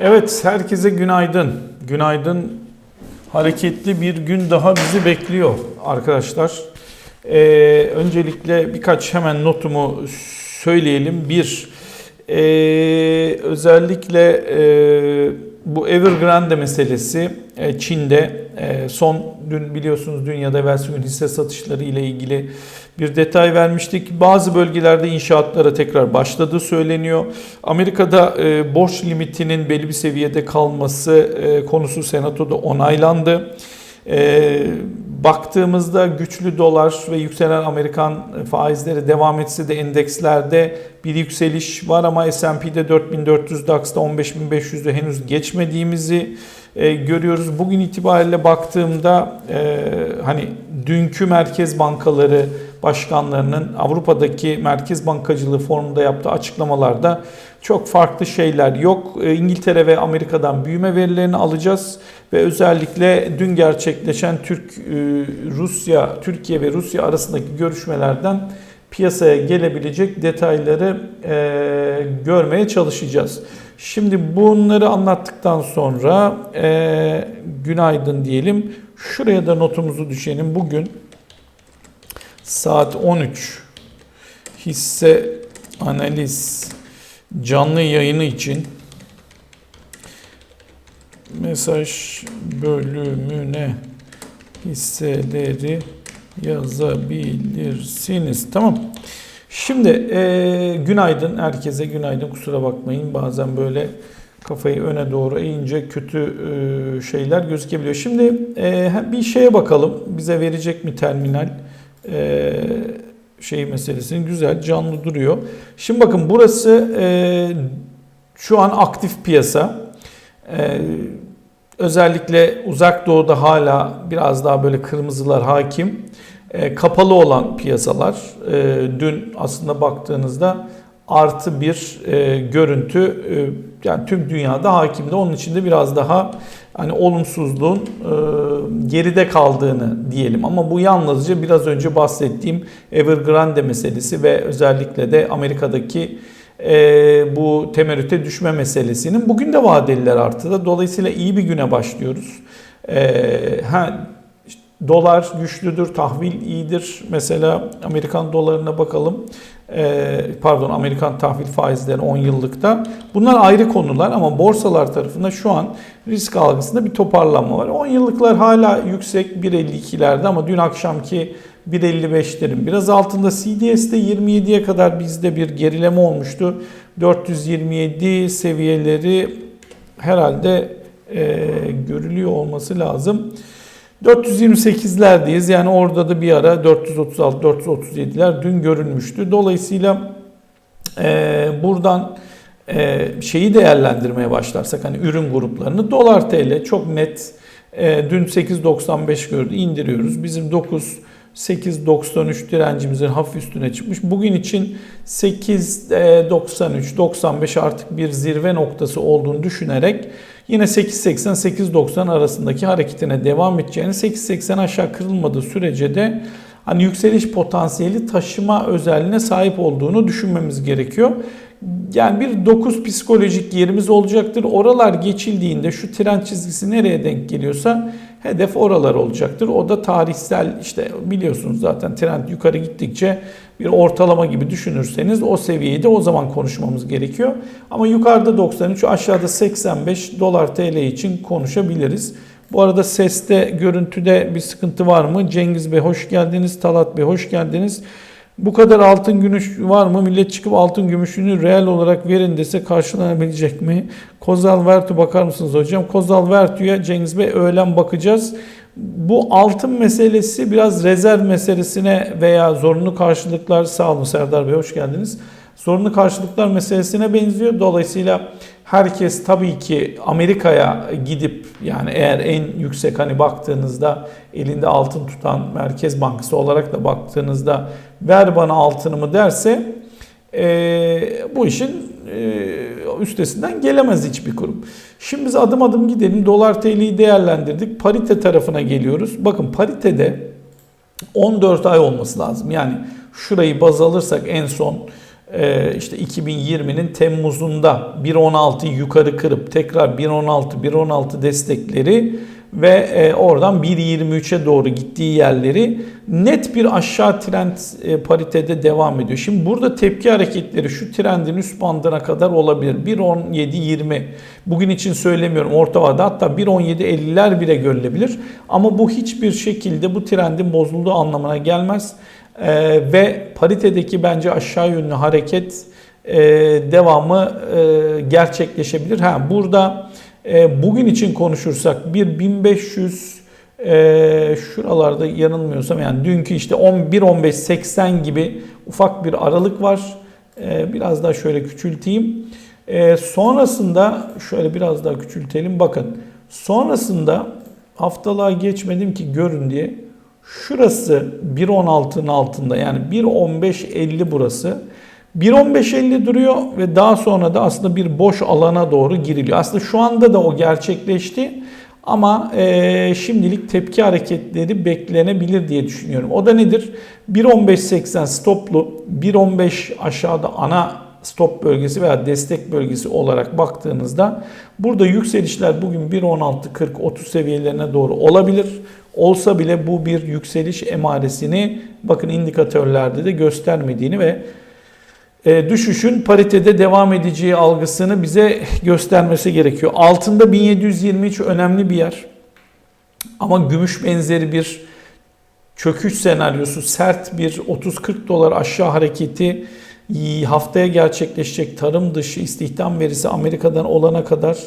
Evet, herkese günaydın. Günaydın. Hareketli bir gün daha bizi bekliyor arkadaşlar. Ee, öncelikle birkaç hemen notumu söyleyelim. Bir, ee, özellikle ee, bu Evergrande meselesi e, Çin'de e, son dün biliyorsunuz dünyada evvelsi gün hisse satışları ile ilgili bir detay vermiştik. Bazı bölgelerde inşaatlara tekrar başladığı söyleniyor. Amerika'da e, borç limitinin belli bir seviyede kalması e, konusu senatoda onaylandı. E, baktığımızda güçlü dolar ve yükselen Amerikan faizleri devam etse de endekslerde bir yükseliş var ama S&P'de 4400, DAX'da 15500'ü henüz geçmediğimizi e, görüyoruz. Bugün itibariyle baktığımda e, hani dünkü merkez bankaları başkanlarının Avrupa'daki merkez bankacılığı formunda yaptığı açıklamalarda çok farklı şeyler yok. E, İngiltere ve Amerika'dan büyüme verilerini alacağız ve özellikle dün gerçekleşen Türk e, Rusya Türkiye ve Rusya arasındaki görüşmelerden piyasaya gelebilecek detayları e, görmeye çalışacağız. Şimdi bunları anlattıktan sonra e, günaydın diyelim. Şuraya da notumuzu düşelim. Bugün saat 13 hisse analiz canlı yayını için mesaj bölümüne hisseleri yazabilirsiniz. Tamam. Şimdi e, günaydın herkese günaydın kusura bakmayın bazen böyle kafayı öne doğru eğince kötü e, şeyler gözükebiliyor. Şimdi e, bir şeye bakalım bize verecek mi terminal e, şey meselesini güzel canlı duruyor. Şimdi bakın burası e, şu an aktif piyasa. E, özellikle uzak doğuda hala biraz daha böyle kırmızılar hakim. E, kapalı olan piyasalar e, dün aslında baktığınızda artı bir e, görüntü e, yani tüm dünyada hakimdi. Onun içinde biraz daha hani olumsuzluğun e, geride kaldığını diyelim. Ama bu yalnızca biraz önce bahsettiğim Evergrande meselesi ve özellikle de Amerika'daki e, bu temerrüte düşme meselesinin bugün de vadeliler artıda. Dolayısıyla iyi bir güne başlıyoruz. E, ha, Dolar güçlüdür, tahvil iyidir. Mesela Amerikan dolarına bakalım. Ee, pardon Amerikan tahvil faizleri 10 yıllıkta. Bunlar ayrı konular ama borsalar tarafında şu an risk algısında bir toparlanma var. 10 yıllıklar hala yüksek 1.52'lerde ama dün akşamki 1.55'lerin biraz altında CDS'de 27'ye kadar bizde bir gerileme olmuştu. 427 seviyeleri herhalde e, görülüyor olması lazım. 428'lerdeyiz. Yani orada da bir ara 436-437'ler dün görülmüştü. Dolayısıyla e, buradan e, şeyi değerlendirmeye başlarsak hani ürün gruplarını dolar TL çok net e, dün 8.95 gördü indiriyoruz. Bizim 9 8.93 direncimizin hafif üstüne çıkmış. Bugün için 8.93 95 artık bir zirve noktası olduğunu düşünerek yine 8.80-8.90 arasındaki hareketine devam edeceğini 8.80 aşağı kırılmadığı sürece de hani yükseliş potansiyeli taşıma özelliğine sahip olduğunu düşünmemiz gerekiyor. Yani bir 9 psikolojik yerimiz olacaktır. Oralar geçildiğinde şu trend çizgisi nereye denk geliyorsa hedef oralar olacaktır. O da tarihsel işte biliyorsunuz zaten trend yukarı gittikçe bir ortalama gibi düşünürseniz o seviyeyi de o zaman konuşmamız gerekiyor. Ama yukarıda 93 aşağıda 85 dolar TL için konuşabiliriz. Bu arada seste, görüntüde bir sıkıntı var mı? Cengiz Bey hoş geldiniz. Talat Bey hoş geldiniz. Bu kadar altın gümüş var mı? Millet çıkıp altın gümüşünü reel olarak verin dese karşılanabilecek mi? Kozal Vertu bakar mısınız hocam? Kozal Vertu'ya Cengiz Bey öğlen bakacağız. Bu altın meselesi biraz rezerv meselesine veya zorunlu karşılıklar sağ olun Serdar Bey hoş geldiniz. Zorunlu karşılıklar meselesine benziyor. Dolayısıyla herkes tabii ki Amerika'ya gidip yani eğer en yüksek hani baktığınızda elinde altın tutan Merkez Bankası olarak da baktığınızda ver bana altınımı derse e, bu işin e, üstesinden gelemez hiçbir kurum. Şimdi biz adım adım gidelim. Dolar TL'yi değerlendirdik. Parite tarafına geliyoruz. Bakın paritede 14 ay olması lazım. Yani şurayı baz alırsak en son e, işte 2020'nin Temmuz'unda 1.16'yı yukarı kırıp tekrar 1.16 1.16 destekleri ve e, oradan 1.23'e doğru gittiği yerleri net bir aşağı trend e, paritede devam ediyor. Şimdi burada tepki hareketleri şu trendin üst bandına kadar olabilir. 1.17-20 bugün için söylemiyorum orta vade hatta 1.17-50'ler bile görülebilir. Ama bu hiçbir şekilde bu trendin bozulduğu anlamına gelmez. E, ve paritedeki bence aşağı yönlü hareket devamı gerçekleşebilir. Ha burada e, bugün için konuşursak bir 1500 e, şuralarda yanılmıyorsam yani dünkü işte 11-15-80 gibi ufak bir aralık var. E, biraz daha şöyle küçülteyim. Sonrasında şöyle biraz daha küçültelim. Bakın sonrasında haftalığa geçmedim ki görün diye. Şurası 1.16'nın altında yani 1.15.50 burası. 1.15.50 duruyor ve daha sonra da aslında bir boş alana doğru giriliyor. Aslında şu anda da o gerçekleşti ama e, şimdilik tepki hareketleri beklenebilir diye düşünüyorum. O da nedir? 1.15.80 stoplu, 1.15 aşağıda ana stop bölgesi veya destek bölgesi olarak baktığınızda burada yükselişler bugün 1.16.40-30 seviyelerine doğru olabilir. Olsa bile bu bir yükseliş emaresini bakın indikatörlerde de göstermediğini ve düşüşün paritede devam edeceği algısını bize göstermesi gerekiyor. Altında 1723 önemli bir yer. Ama gümüş benzeri bir çöküş senaryosu, sert bir 30-40 dolar aşağı hareketi haftaya gerçekleşecek tarım dışı istihdam verisi Amerika'dan olana kadar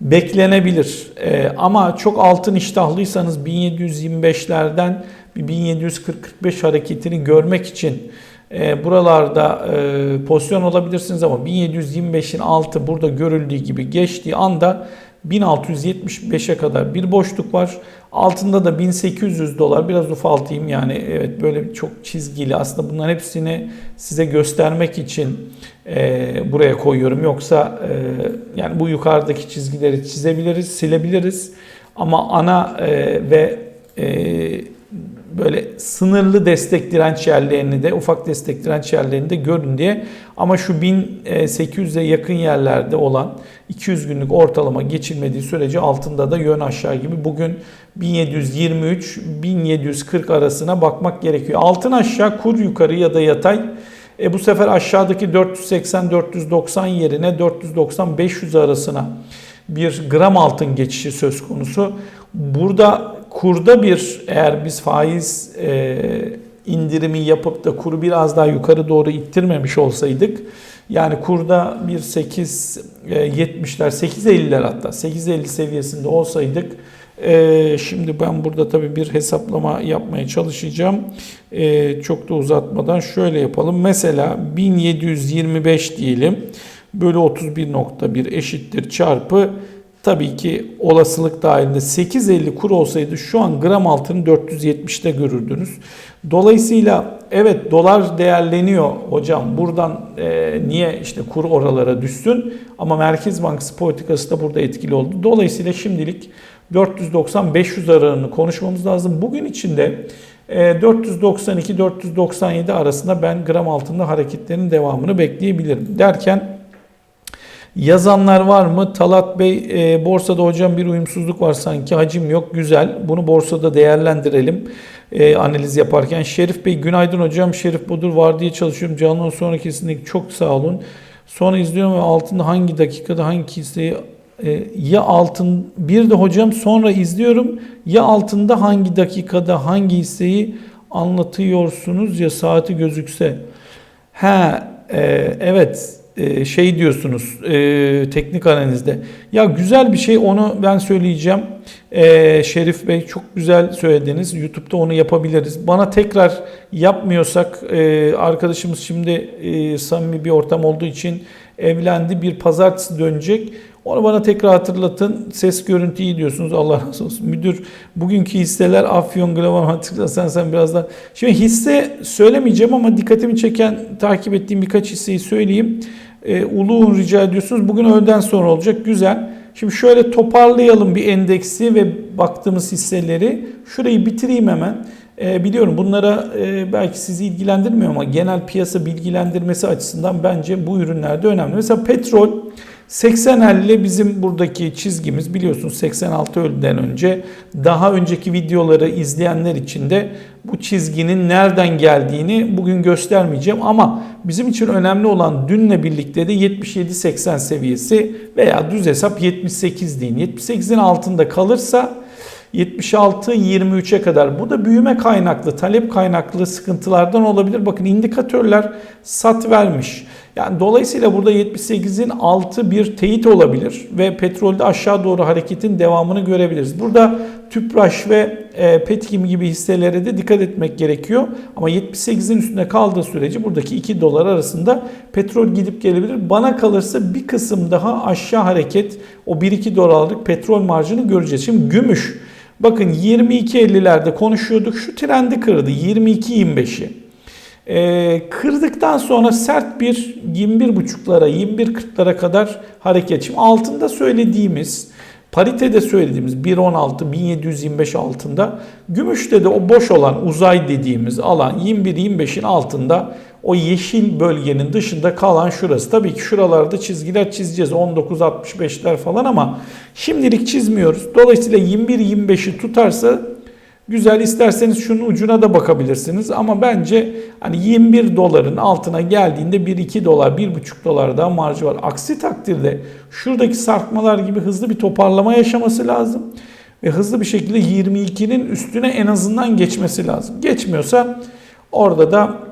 beklenebilir. Ee, ama çok altın iştahlıysanız 1725'lerden bir 1740-45 hareketini görmek için e, buralarda e, pozisyon olabilirsiniz ama 1725'in altı burada görüldüğü gibi geçtiği anda 1675'e kadar bir boşluk var. Altında da 1800 dolar biraz ufaltayım yani evet böyle çok çizgili aslında bunların hepsini size göstermek için e, buraya koyuyorum. Yoksa e, yani bu yukarıdaki çizgileri çizebiliriz, silebiliriz ama ana e, ve e, böyle sınırlı destek direnç yerlerini de ufak destek direnç yerlerini de görün diye. Ama şu 1800'e yakın yerlerde olan 200 günlük ortalama geçilmediği sürece altında da yön aşağı gibi bugün 1723-1740 arasına bakmak gerekiyor. Altın aşağı kur yukarı ya da yatay. E bu sefer aşağıdaki 480-490 yerine 490-500 arasına bir gram altın geçişi söz konusu. Burada kurda bir eğer biz faiz e, indirimi yapıp da kuru biraz daha yukarı doğru ittirmemiş olsaydık yani kurda bir 8 e, 70'ler 8.50'ler hatta 8.50 seviyesinde olsaydık e, şimdi ben burada tabii bir hesaplama yapmaya çalışacağım. E, çok da uzatmadan şöyle yapalım. Mesela 1725 diyelim. Bölü 31.1 eşittir çarpı tabii ki olasılık dahilinde 8.50 kur olsaydı şu an gram altını 470'te görürdünüz. Dolayısıyla evet dolar değerleniyor hocam buradan e, niye işte kur oralara düşsün ama Merkez Bankası politikası da burada etkili oldu. Dolayısıyla şimdilik 490-500 aralığını konuşmamız lazım. Bugün içinde 492-497 arasında ben gram altında hareketlerin devamını bekleyebilirim. Derken Yazanlar var mı? Talat Bey e, borsada hocam bir uyumsuzluk var sanki hacim yok güzel. Bunu borsada değerlendirelim e, analiz yaparken. Şerif Bey günaydın hocam. Şerif Budur var diye çalışıyorum. Canlı sonra kesinlikle çok sağ olun. Sonra izliyorum ve altında hangi dakikada hangi hisseyi e, ya altın bir de hocam sonra izliyorum ya altında hangi dakikada hangi hisseyi anlatıyorsunuz ya saati gözükse. Ha e, evet şey diyorsunuz e, teknik analizde. Ya güzel bir şey onu ben söyleyeceğim. E, Şerif Bey çok güzel söylediniz. YouTube'da onu yapabiliriz. Bana tekrar yapmıyorsak e, arkadaşımız şimdi e, samimi bir ortam olduğu için evlendi. Bir pazartesi dönecek. Onu bana tekrar hatırlatın. Ses görüntü iyi diyorsunuz. Allah razı olsun. Müdür bugünkü hisseler Afyon, Glavan hatırlasan sen biraz daha. Şimdi hisse söylemeyeceğim ama dikkatimi çeken takip ettiğim birkaç hisseyi söyleyeyim. E, Uluğun rica ediyorsunuz. Bugün öğleden sonra olacak. Güzel. Şimdi şöyle toparlayalım bir endeksi ve baktığımız hisseleri. Şurayı bitireyim hemen. E, biliyorum bunlara e, belki sizi ilgilendirmiyor ama genel piyasa bilgilendirmesi açısından bence bu ürünlerde önemli. Mesela petrol 80-50 bizim buradaki çizgimiz biliyorsunuz 86 öğleden önce daha önceki videoları izleyenler için de bu çizginin nereden geldiğini bugün göstermeyeceğim ama bizim için önemli olan dünle birlikte de 77-80 seviyesi veya düz hesap 78 deyin. 78'in altında kalırsa 76-23'e kadar. Bu da büyüme kaynaklı, talep kaynaklı sıkıntılardan olabilir. Bakın indikatörler sat vermiş. Yani dolayısıyla burada 78'in altı bir teyit olabilir ve petrolde aşağı doğru hareketin devamını görebiliriz. Burada Tüpraş ve e, Petkim gibi hisselere de dikkat etmek gerekiyor. Ama 78'in üstünde kaldığı sürece buradaki 2 dolar arasında petrol gidip gelebilir. Bana kalırsa bir kısım daha aşağı hareket o 1-2 dolarlık petrol marjını göreceğiz. Şimdi gümüş Bakın 22.50'lerde konuşuyorduk. Şu trendi kırdı 22.25'i. Ee, kırdıktan sonra sert bir 21.5'lara 21.40'lara kadar hareket. Şimdi altında söylediğimiz paritede söylediğimiz 1.16 1725 altında gümüşte de o boş olan uzay dediğimiz alan 21-25'in altında o yeşil bölgenin dışında kalan şurası. Tabii ki şuralarda çizgiler çizeceğiz 19-65'ler falan ama şimdilik çizmiyoruz. Dolayısıyla 21-25'i tutarsa güzel isterseniz şunun ucuna da bakabilirsiniz ama bence hani 21 doların altına geldiğinde 1-2 dolar 1,5 dolar daha marjı var. Aksi takdirde şuradaki sarkmalar gibi hızlı bir toparlama yaşaması lazım ve hızlı bir şekilde 22'nin üstüne en azından geçmesi lazım. Geçmiyorsa orada da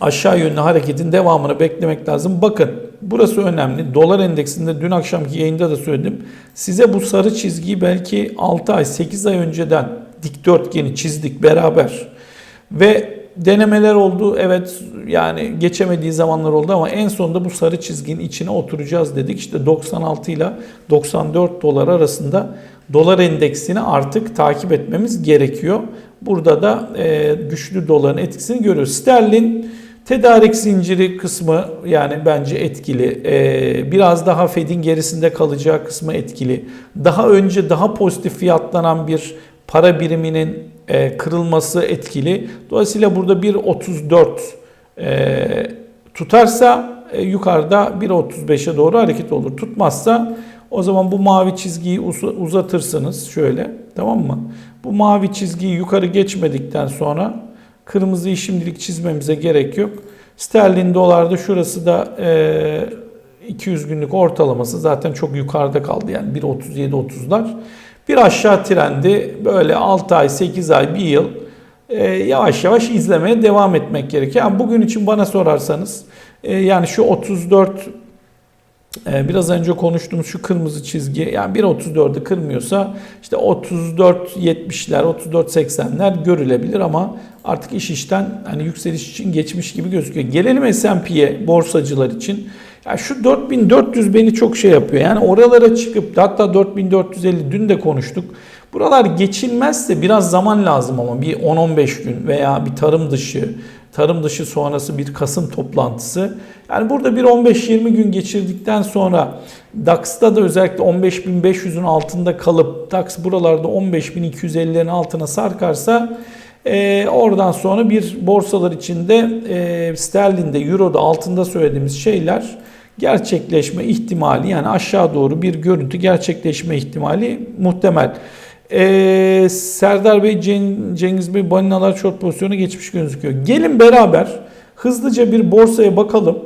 aşağı yönlü hareketin devamını beklemek lazım. Bakın burası önemli. Dolar endeksinde dün akşamki yayında da söyledim. Size bu sarı çizgiyi belki 6 ay 8 ay önceden dikdörtgeni çizdik beraber. Ve denemeler oldu. Evet yani geçemediği zamanlar oldu ama en sonunda bu sarı çizginin içine oturacağız dedik. İşte 96 ile 94 dolar arasında dolar endeksini artık takip etmemiz gerekiyor. Burada da e, güçlü doların etkisini görüyoruz. Sterlin Tedarik zinciri kısmı yani bence etkili. Ee, biraz daha Fed'in gerisinde kalacağı kısmı etkili. Daha önce daha pozitif fiyatlanan bir para biriminin e, kırılması etkili. Dolayısıyla burada 1.34 e, tutarsa e, yukarıda 1.35'e doğru hareket olur. Tutmazsa o zaman bu mavi çizgiyi uzatırsınız şöyle tamam mı? Bu mavi çizgiyi yukarı geçmedikten sonra Kırmızıyı şimdilik çizmemize gerek yok. Sterlin dolarda şurası da e, 200 günlük ortalaması zaten çok yukarıda kaldı. Yani 1.37-30'lar. Bir aşağı trendi böyle 6 ay, 8 ay, 1 yıl e, yavaş yavaş izlemeye devam etmek gerekiyor. Yani bugün için bana sorarsanız e, yani şu 34 ee, biraz önce konuştuğumuz şu kırmızı çizgi yani 1.34'ü kırmıyorsa işte 34.70'ler 34.80'ler görülebilir ama artık iş işten hani yükseliş için geçmiş gibi gözüküyor. Gelelim S&P'ye borsacılar için. Ya şu 4400 beni çok şey yapıyor. Yani oralara çıkıp hatta 4450 dün de konuştuk. Buralar geçilmezse biraz zaman lazım ama bir 10-15 gün veya bir tarım dışı tarım dışı sonrası bir Kasım toplantısı. Yani burada bir 15-20 gün geçirdikten sonra DAX'ta da özellikle 15.500'ün altında kalıp DAX buralarda 15.250'lerin altına sarkarsa e, oradan sonra bir borsalar içinde e, sterlinde, euroda altında söylediğimiz şeyler gerçekleşme ihtimali yani aşağı doğru bir görüntü gerçekleşme ihtimali muhtemel. Ee, Serdar Bey, Cengiz Bey balinalar short pozisyonu geçmiş gözüküyor. Gelin beraber hızlıca bir borsaya bakalım.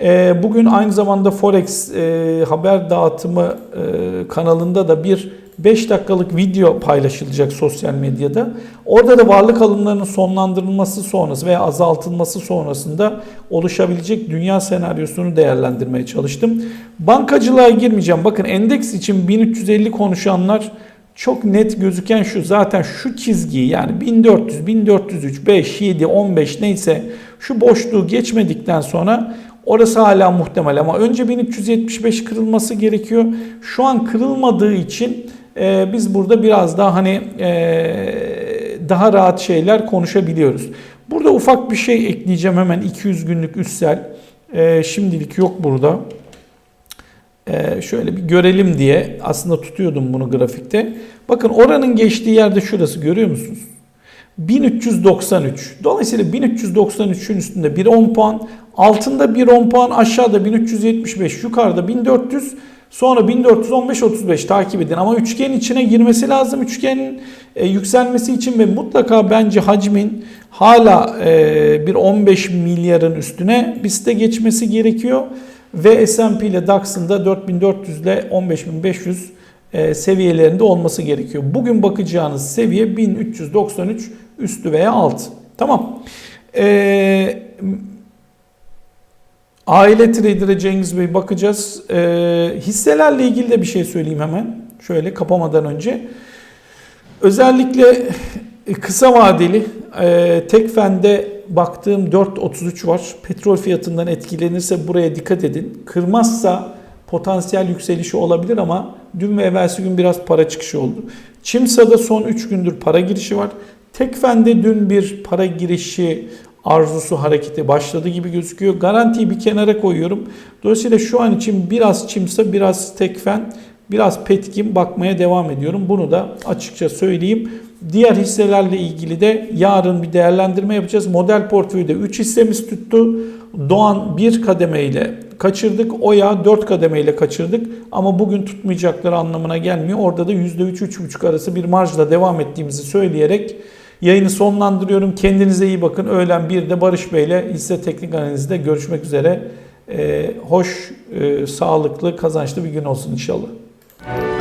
Ee, bugün aynı zamanda Forex e, haber dağıtımı e, kanalında da bir 5 dakikalık video paylaşılacak sosyal medyada. Orada da varlık alımlarının sonlandırılması sonrası veya azaltılması sonrasında oluşabilecek dünya senaryosunu değerlendirmeye çalıştım. Bankacılığa girmeyeceğim. Bakın endeks için 1350 konuşanlar çok net gözüken şu zaten şu çizgiyi yani 1400, 1403, 5, 7, 15 neyse şu boşluğu geçmedikten sonra orası hala muhtemel ama önce 1375 kırılması gerekiyor. Şu an kırılmadığı için e, biz burada biraz daha hani e, daha rahat şeyler konuşabiliyoruz. Burada ufak bir şey ekleyeceğim hemen 200 günlük üstsel. E, şimdilik yok burada. Ee, şöyle bir görelim diye aslında tutuyordum bunu grafikte. Bakın oranın geçtiği yerde şurası görüyor musunuz? 1393. Dolayısıyla 1393'ün üstünde bir 10 puan, altında bir 10 puan, aşağıda 1375, yukarıda 1400, sonra 1415 35 takip edin. Ama üçgenin içine girmesi lazım. Üçgenin e, yükselmesi için ve mutlaka bence hacmin hala e, bir 15 milyarın üstüne BIST'e geçmesi gerekiyor. Ve S&P ile DAX'ın da 4400 ile 15500 e, seviyelerinde olması gerekiyor. Bugün bakacağınız seviye 1393 üstü veya alt. Tamam. Ee, aile trader'e Cengiz Bey bakacağız. Ee, hisselerle ilgili de bir şey söyleyeyim hemen. Şöyle kapamadan önce. Özellikle kısa vadeli e, Tekfen'de baktığım 4.33 var. Petrol fiyatından etkilenirse buraya dikkat edin. Kırmazsa potansiyel yükselişi olabilir ama dün ve evvelsi gün biraz para çıkışı oldu. Çimsa'da son 3 gündür para girişi var. Tekfen'de dün bir para girişi arzusu hareketi başladı gibi gözüküyor. Garantiyi bir kenara koyuyorum. Dolayısıyla şu an için biraz Çimsa, biraz Tekfen, biraz Petkim bakmaya devam ediyorum. Bunu da açıkça söyleyeyim. Diğer hisselerle ilgili de yarın bir değerlendirme yapacağız. Model portföyde 3 hissemiz tuttu. Doğan 1 kademeyle kaçırdık. Oya 4 kademeyle kaçırdık. Ama bugün tutmayacakları anlamına gelmiyor. Orada da %3-3,5 arası bir marjla devam ettiğimizi söyleyerek yayını sonlandırıyorum. Kendinize iyi bakın. Öğlen 1'de Barış Bey ile hisse teknik analizde görüşmek üzere. Ee, hoş, e, sağlıklı, kazançlı bir gün olsun inşallah. Bye.